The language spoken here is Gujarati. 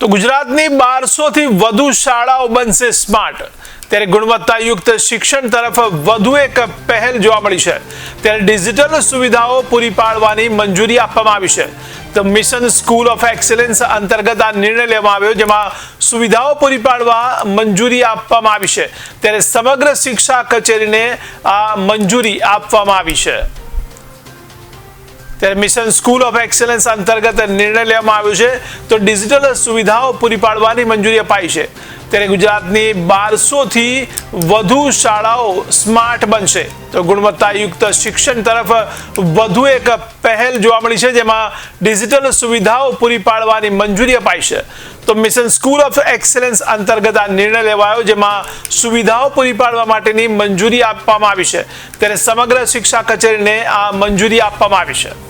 તો ગુજરાતની બારસોથી વધુ શાળાઓ બનશે સ્માર્ટ. ત્યારે ગુણવત્તાયુક્ત શિક્ષણ તરફ વધુ એક પહેલ જોવા મળી છે. ત્યારે ડિજિટલ સુવિધાઓ પૂરી પાડવાની મંજૂરી આપવામાં આવી છે. તો મિશન સ્કૂલ ઓફ એક્સેલન્સ અંતર્ગત આ નિર્ણય લેવામાં આવ્યો, જેમાં સુવિધાઓ પૂરી પાડવા મંજૂરી આપવામાં આવી છે. ત્યારે સમગ્ર શિક્ષા કચેરીને આ મંજૂરી આપવામાં આવી છે. ત્યારે મિશન સ્કૂલ ઓફ એક્સેલન્સ અંતર્ગત નિર્ણય લેવામાં આવ્યો છે. તો ડિજિટલ સુવિધાઓ પૂરી પાડવાની મંજૂરી અપાઈ છે. ત્યારે ગુજરાતની બારસોથી વધુ શાળાઓ સ્માર્ટ બનશે. તો ગુણવત્તાયુક્ત શિક્ષણ તરફ વધુ એક પહેલ જોવા મળી છે, જેમાં ડિજિટલ સુવિધાઓ પૂરી પાડવાની મંજૂરી અપાઈ છે. તો મિશન સ્કૂલ ઓફ એક્સેલન્સ અંતર્ગત આ નિર્ણય લેવાયો, જેમાં સુવિધાઓ પૂરી પાડવા માટેની મંજૂરી આપવામાં આવી છે. ત્યારે સમગ્ર શિક્ષા કચેરીને આ મંજૂરી આપવામાં આવી છે.